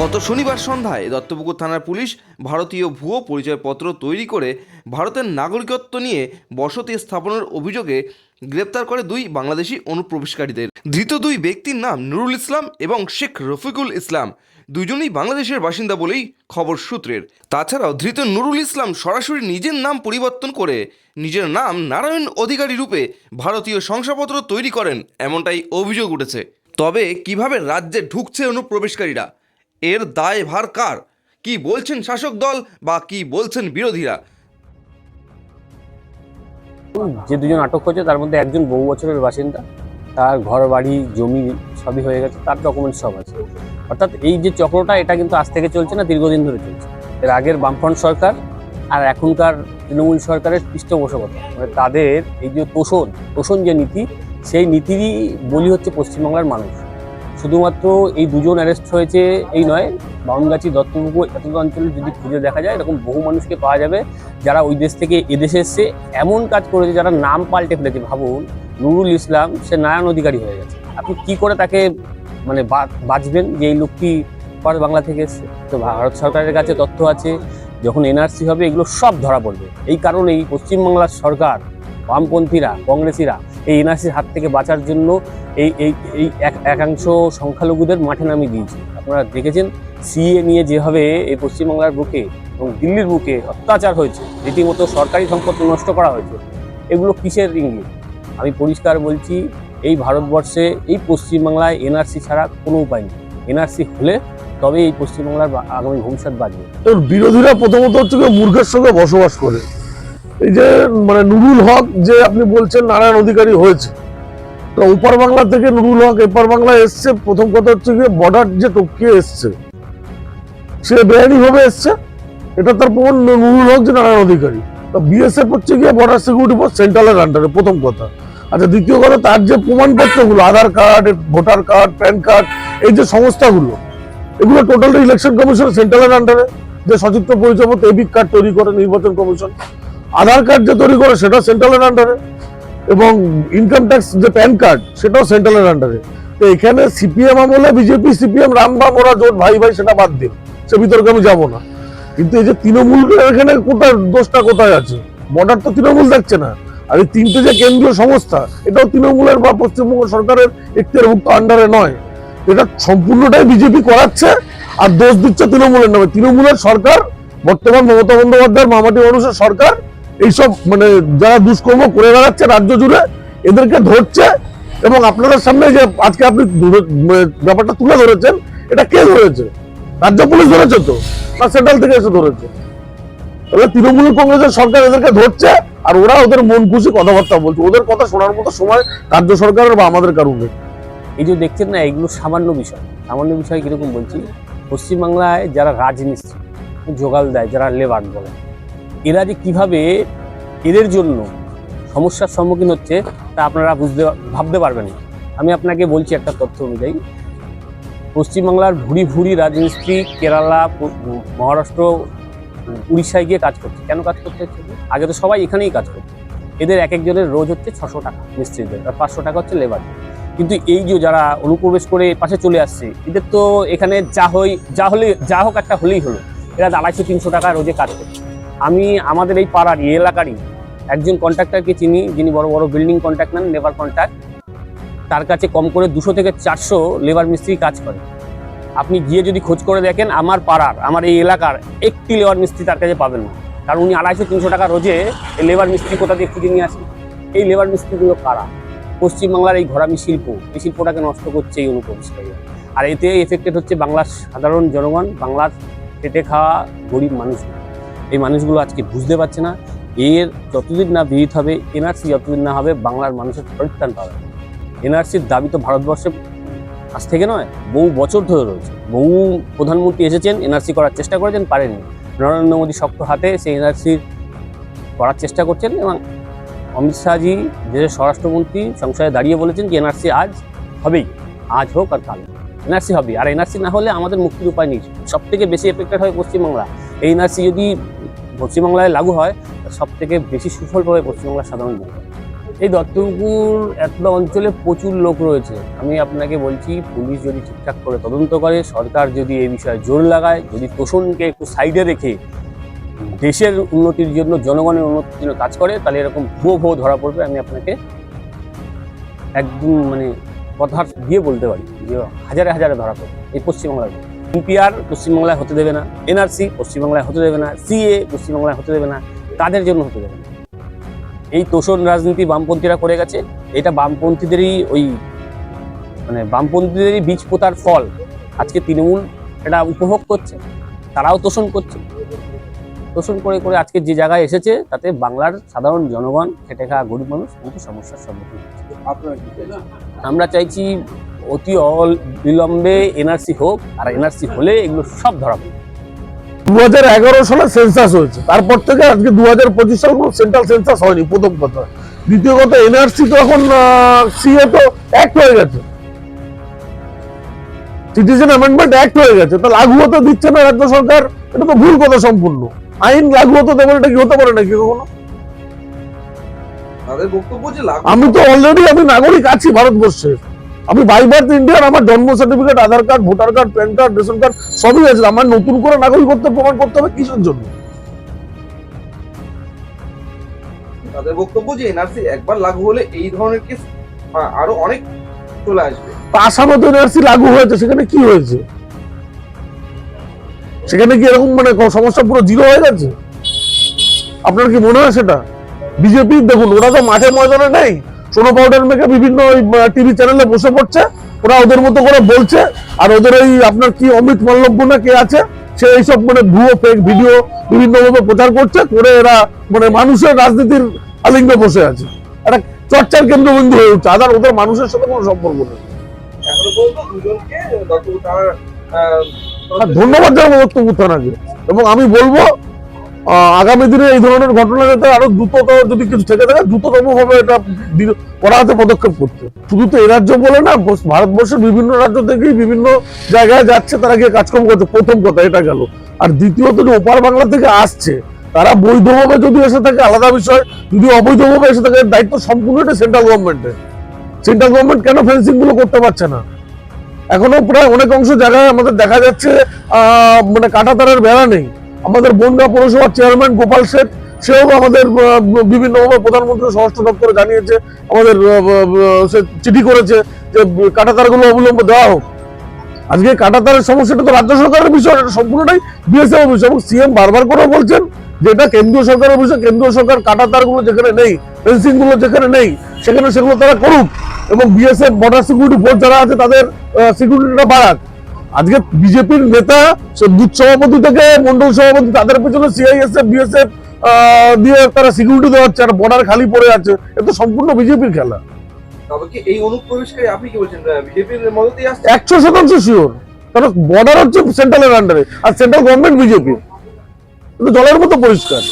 গত শনিবার সন্ধ্যায় দত্তপুকুর থানার পুলিশ ভারতীয় ভুয়ো পরিচয়পত্র তৈরি করে ভারতের নাগরিকত্ব নিয়ে বসতি স্থাপনের অভিযোগে গ্রেপ্তার করে দুই বাংলাদেশি অনুপ্রবেশকারীদের। ধৃত দুই ব্যক্তির নাম নুরুল ইসলাম এবং শেখ রফিকুল ইসলাম। দুজনেই বাংলাদেশের বাসিন্দা বলেই খবর সূত্রের। তাছাড়াও ধৃত নুরুল ইসলাম সরাসরি নিজের নাম পরিবর্তন করে নিজের নাম নারায়ণ অধিকারী রূপে ভারতীয় শংসাপত্র তৈরি করেন, এমনটাই অভিযোগ উঠেছে। তবে কীভাবে রাজ্যে ঢুকছে অনুপ্রবেশকারীরা? এর দায় ভার কার? কি বলছেন শাসক দল বা কি বলছেন বিরোধীরা? যে দুজন আটক হয়েছে, তার মধ্যে একজন বহু বছরের বাসিন্দা, তার ঘর বাড়ি জমি সবই হয়ে গেছে, তার ডকুমেন্ট সব আছে। অর্থাৎ এই যে চক্রটা, এটা কিন্তু আজ থেকে চলছে না, দীর্ঘদিন ধরে চলছে। এর আগের বামফ্রন্ট সরকার আর এখনকার তৃণমূল সরকারের পৃষ্ঠপোষকতা। মানে তাদের এই যে তোষণ তোষণ যে নীতি, সেই নীতিরই বলি হচ্ছে পশ্চিমবাংলার মানুষ। শুধুমাত্র এই দুজন অ্যারেস্ট হয়েছে, এই নয়, বামগাছি দত্তপুকুর এত অঞ্চলে যদি খুঁজে দেখা যায়, এরকম বহু মানুষকে পাওয়া যাবে যারা ওই দেশ থেকে এদেশে এসছে। এমন কাজ করেছে যারা নাম পাল্টে ফেলেছে। ভাবুন, নুরুল ইসলাম, সে নারায়ণ অধিকারী হয়ে গেছে। আপনি কি করে তাকে মানে বাঁচবেন যে এই লোকটি পর বাংলা থেকে এসছে? তো ভারত সরকারের কাছে তথ্য আছে, যখন এনআরসি হবে, এগুলো সব ধরা পড়বে। এই কারণেই পশ্চিমবাংলার সরকার বামপন্থীরা, কংগ্রেসীরা এই এনআরসির হাত থেকে বাঁচার জন্য এই এই এই এক- একাংশ সংখ্যালঘুদের মাঠে নামিয়ে দিয়েছে। আপনারা দেখেছেন, সিএ নিয়ে যেভাবে এই পশ্চিমবাংলার বুকে এবং দিল্লির বুকে অত্যাচার হয়েছে, রীতিমতো সরকারি সম্পদ নষ্ট করা হয়েছে, এগুলো কিসের ইঙ্গিত? আমি পরিষ্কার বলছি, এই ভারতবর্ষে এই পশ্চিমবাংলায় এনআরসি ছাড়া কোনো উপায় নেই। এনআরসি হলে তবে এই পশ্চিমবাংলার আগামী ভবিষ্যৎ বাঁচবে। তোর বিরোধীরা প্রথমত হচ্ছে মূর্খের সঙ্গে বসবাস করে। এই যে মানে নুরুল হক যে আপনি বলছেন নারায়ণ অধিকারী হয়েছে, তো ওপার বাংলা থেকে নুরুল হক এপার বাংলায় এসছে, প্রথম কথা হচ্ছে গিয়ে বর্ডার যে টপকিয়ে এসছে, সে বেআইনি ভাবে এসছে, এটা তার প্রমাণ নুরুল হক যে নারায়ণ অধিকারী। তো বিএসএফ হচ্ছে গিয়ে বর্ডার সিকিউরিটি ফোর্স সেন্ট্রালের আন্ডারে প্রথম কথা। আচ্ছা দ্বিতীয় কথা, তার যে প্রমাণপত্রগুলো, Aadhaar card, voter card, PAN card, এই যে সংস্থাগুলো, এগুলো টোটাল ইলেকশন কমিশন সেন্ট্রালের আন্ডারে যে সচিত্র পরিচয়পত্র এবিক কার্ড তৈরি করে নির্বাচন কমিশন আধার কার্ড যে তৈরি করে সেটা সেন্ট্রালের আন্ডারে এবং ইনকাম ট্যাক্স যে প্যান কার্ড সেটাও সেন্ট্রালের আন্ডারে তো এখানে সিপিএম আমলে বিজেপি সিপিএম রামবাম ওরা জোট, ভাই ভাই, সেটা বাদ দিন। সে বিতর্কে আমি যাব না। কিন্তু এই যে তৃণমূল এখানে কোথায় দোষটা কোথায় আছে? বর্ডার তো তৃণমূল দেখছে না। আর এই তিনটে যে কেন্দ্রীয় সংস্থা, এটাও তৃণমূলের বা পশ্চিমবঙ্গ সরকারের একটি এখতিয়ারভুক্ত আন্ডারে নয়। এটা সম্পূর্ণটাই বিজেপি করাচ্ছে আর দোষ দিচ্ছে তৃণমূলের নামে। তৃণমূলের সরকার, বর্তমান মমতা বন্দ্যোপাধ্যায়ের মামাটি মানুষের সরকার এইসব মানে যারা দুষ্কর্ম করে বেড়াচ্ছে রাজ্য জুড়ে, এদেরকে ধরছে এবং আপনাদের সামনে যে আজকে আপনি মানে ব্যাপারটা তুলে ধরেছেন, এটা কে ধরেছে? রাজ্য পুলিশ ধরেছে তো? না, সেন্ট্রাল থেকে এসে ধরেছে। তবে তৃণমূল কংগ্রেসের সরকার এদেরকে ধরছে, আর ওরা ওদের মন খুশি কথাবার্তা বলছে। ওদের কথা শোনার মতো সময় রাজ্য সরকারের বা আমাদের কারণ এই যে দেখছেন না, এগুলো সামান্য বিষয়। সামান্য বিষয় কীরকম বলছি? পশ্চিমবাংলায় যারা রাজমিস্ত্রি, জোগাল দেয়, যারা লেবার বলে এরা যে কীভাবে এদের জন্য সমস্যার সম্মুখীন হচ্ছে তা আপনারা বুঝতে ভাবতে পারবেন না। আমি আপনাকে বলছি একটা তথ্য অনুযায়ী, পশ্চিমবাংলার ভুরি ভুরি রাজমিস্ত্রি কেরালা, মহারাষ্ট্র, উড়িষ্যায় গিয়ে কাজ করছে। কেন কাজ করতে হচ্ছে আগে তো সবাই এখানেই কাজ করছে এদের এক একজনের রোজ হচ্ছে ছশো টাকা মিস্ত্রিদের, আর পাঁচশো টাকা হচ্ছে লেবার। কিন্তু এই যে যারা অনুপ্রবেশ করে পাশে চলে আসছে, এদের তো এখানে যা হই যা হলে যা হোক একটা হলেই হলো। এরা আড়াইশো তিনশো টাকা রোজে কাজ করছে। আমি আমাদের এই পাড়ার, এই এলাকারই একজন কন্ট্রাক্টরকে চিনি, যিনি বড় বড় বিল্ডিং কন্ট্রাক্ট নেন লেবার কন্ট্রাক্ট তার কাছে কম করে দুশো থেকে চারশো লেবার মিস্ত্রি কাজ করে। আপনি গিয়ে যদি খোঁজ করে দেখেন, আমার পাড়ার, আমার এই এলাকার একটি লেবার মিস্ত্রি তার কাছে পাবেন না। কারণ উনি আড়াইশো, তিনশো টাকা রোজে এই লেবার মিস্ত্রি কোথা দিয়ে খুঁজে নিয়ে আসেন? এই লেবার মিস্ত্রিগুলো কারা? পশ্চিমবাংলার এই ঘরামি শিল্প, এই শিল্পটাকে নষ্ট করছে এই অনুপ্রবেশকারীরা আর এতে এফেক্টেড হচ্ছে বাংলার সাধারণ জনগণ, বাংলার পেটে খাওয়া গরিব মানুষ এই মানুষগুলো আজকে বুঝতে পারছে না, এর যতদিন না বিহিত হবে, এনআরসি যতদিন না হবে, বাংলার মানুষের পরিত্রাণ পাবে। এনআরসির দাবি তো ভারতবর্ষে আজ থেকে নয়, বহু বছর ধরে রয়েছে। বহু প্রধানমন্ত্রী এসেছেন, এনআরসি করার চেষ্টা করেছেন, পারেননি। নরেন্দ্র মোদী শক্ত হাতে সেই এনআরসি করার চেষ্টা করছেন এবং অমিত শাহজি দেশের স্বরাষ্ট্রমন্ত্রী, সংসদে দাঁড়িয়ে বলেছেন যে এনআরসি আজ হবেই, আজ হোক আর কাল এনআরসি হবে আর এনআরসি না হলে আমাদের মুক্তির উপায় নেই। সব থেকে বেশি এফেক্টেড হয় পশ্চিমবাংলা। এই এনআরসি যদি পশ্চিমবাংলায় লাগু হয় সব থেকে বেশি সুফল পাবে পশ্চিমবাংলার সাধারণ জনতা এই দত্তপুর এতটা অঞ্চলে প্রচুর লোক রয়েছে। আমি আপনাকে বলছি, পুলিশ যদি ঠিকঠাক করে তদন্ত করে, সরকার যদি এই বিষয়ে জোর লাগায়, যদি তোষণকে একটু সাইডে রেখে দেশের উন্নতির জন্য, জনগণের উন্নতির জন্য কাজ করে, তাহলে এরকম ভুয়ো ভুয়ো ধরা পড়বে, আমি আপনাকে একদম মানে কথা দিয়ে বলতে পারি যে হাজারে হাজারে ধরা পড়বে, এই পশ্চিমবাংলার ইউপিআর পশ্চিমবাংলায় হতে দেবে না এনআরসি পশ্চিমবাংলায় হতে দেবে না সিএ পশ্চিমবাংলায় হতে দেবে না, তাদের জন্য হতে দেবে না। এই তোষণ রাজনীতি বামপন্থীরা করে গেছে, এটা বামপন্থীদেরই ওই মানে বামপন্থীদেরই বীজ পোতার ফল। আজকে তৃণমূল এটা উপভোগ করছে, তারাও তোষণ করছে। তোষণ করে করে আজকে যে জায়গায় এসেছে, তাতে বাংলার সাধারণ জনগণ, খেটে খাওয়া গরিব মানুষ কিন্তু সমস্যার সম্মুখীন হচ্ছে? আমরা চাইছি অতি অল বিলম্বে এনআরসি হোক আর এনআরসি হলে এগুলো সব ধরা পড়বে। দু হাজার এগারো সালে সেন্সাস হয়েছে। তারপর থেকে আজকে দু হাজার পঁচিশ সাল কোনো সেন্ট্রাল সেন্সাস হয়নি প্রথম কথা। দ্বিতীয় কথা এনআরসি তো এখন সিএ তো অ্যাক্ট হয়ে গেছে। সিটিজেন অ্যামেন্ডমেন্ট অ্যাক্ট হয়ে গেছে। তা লাগু হতে দিচ্ছে না রাজ্য সরকার? এটা তো ভুল কথা সম্পূর্ণ। আইন লাগু হতে দেবে এটা কি হতে পারে নাকি কখনো? আমি তো অলরেডি আমি নাগরিক আছি ভারতবর্ষে। আমি বাই বার্থ ইন্ডিয়ান আমার জন্ম certificate Aadhaar card voter card PAN card ration card সবই আছে। আমার নতুন করে নাগরিকত্ব প্রমাণ করতে হবে কিসের জন্য? তাদের বক্তব্য যে এনআরসি একবার লাগু হলে এই ধরনের কেস আরও অনেক চলে আসবে। আসামে তো এনআরসি লাগু হয়েছে। সেখানে কি হয়েছে? সেখানে কি এরকম মানে সমস্যা পুরো জিরো হয়ে গেছে? আপনার কি মনে হয় সেটা? বিজেপি দেখুন ওরা তো মাঠে ময়দানে নেই। সোনো পাউডার মেখে বিভিন্ন টিভি চ্যানেলে বসে পড়ছে। ওরা ওদের মতো করে বলছে। আর ওদের ওই আপনার কি অমিত মল্লব্য না কে আছে সে এইসব মানে ভুয়ো ফেক ভিডিও বিভিন্ন ভাবে প্রচার করছে করে এরা মানে মানুষের রাজনীতির আলিঙ্গে বসে আছে। একটা চর্চার কেন্দ্রবিন্দু হয়ে উঠছে। আদার ওদের মানুষের সাথে কোনো সম্পর্ক নেই। ধন্যবাদ জানাব বক্তব্য থানাকে। এবং আমি বলব আগামী দিনে এই ধরনের ঘটনা যাতে আরও দ্রুততর যদি কিছু থেকে থাকে দ্রুততম ভাবে এটা করা হাতে পদক্ষেপ করতে শুধু তো এই রাজ্য বলে না ভারতবর্ষের বিভিন্ন রাজ্য থেকেই বিভিন্ন জায়গায় যাচ্ছে, তারা গিয়ে কাজকর্ম করছে। প্রথম কথা এটা গেল। আর দ্বিতীয়ত যে ওপার বাংলা থেকে আসছে, তারা বৈধভাবে যদি এসে থাকে, আলাদা বিষয়, যদি অবৈধভাবে এসে থাকে দায়িত্ব সম্পূর্ণ এটা সেন্ট্রাল গভর্নমেন্টের সেন্ট্রাল গভর্নমেন্ট কেন ফেন্সিংগুলো করতে পারছে না? এখনও প্রায় অনেক অংশ জায়গায় আমাদের দেখা যাচ্ছে মানে কাঁটাতারের বেড়া নেই। আমাদের বনগা পৌরসভার চেয়ারম্যান গোপাল শেঠ সেও আমাদের আহ, বিভিন্নভাবে প্রধানমন্ত্রী স্বরাষ্ট্র দপ্তরে জানিয়েছে আমাদের সে চিঠি করেছে যে কাঁটাতারগুলো অবিলম্বে দেওয়া হোক। আজকে কাঁটাতারের সমস্যাটা তো রাজ্য সরকারের বিষয় এটা সম্পূর্ণটাই বিএসএফ বিষয় এবং সিএম বারবার করে বলছেন যে এটা কেন্দ্রীয় সরকারের বিষয় কেন্দ্রীয় সরকার কাঁটাতারগুলো যেখানে নেই ফেন্সিংগুলো যেখানে নেই সেখানে সেগুলো তারা করুক। এবং বিএসএফ বর্ডার সিকিউরিটি ফোর্স যারা আছে তাদের সিকিউরিটিটা বাড়াক। আজকে বিজেপির নেতা বুথ সভাপতি থেকে মন্ডল সভাপতি তাদের পেছনে সিআইএসএফ বিএসএফ দিয়ে তারা সিকিউরিটি দেওয়াচ্ছে আর বর্ডার খালি পড়ে আছে। এটা তো সম্পূর্ণ বিজেপির খেলা। এই অনুপ্রবেশকারী আপনি কি বলছেন? বিজেপির মদতেই আসছে? একশো শতাংশ শিওর কারণ বর্ডার হচ্ছে সেন্ট্রালের আন্ডারে আর সেন্ট্রাল গভর্নমেন্ট বিজেপি। জলের মতো পরিষ্কার।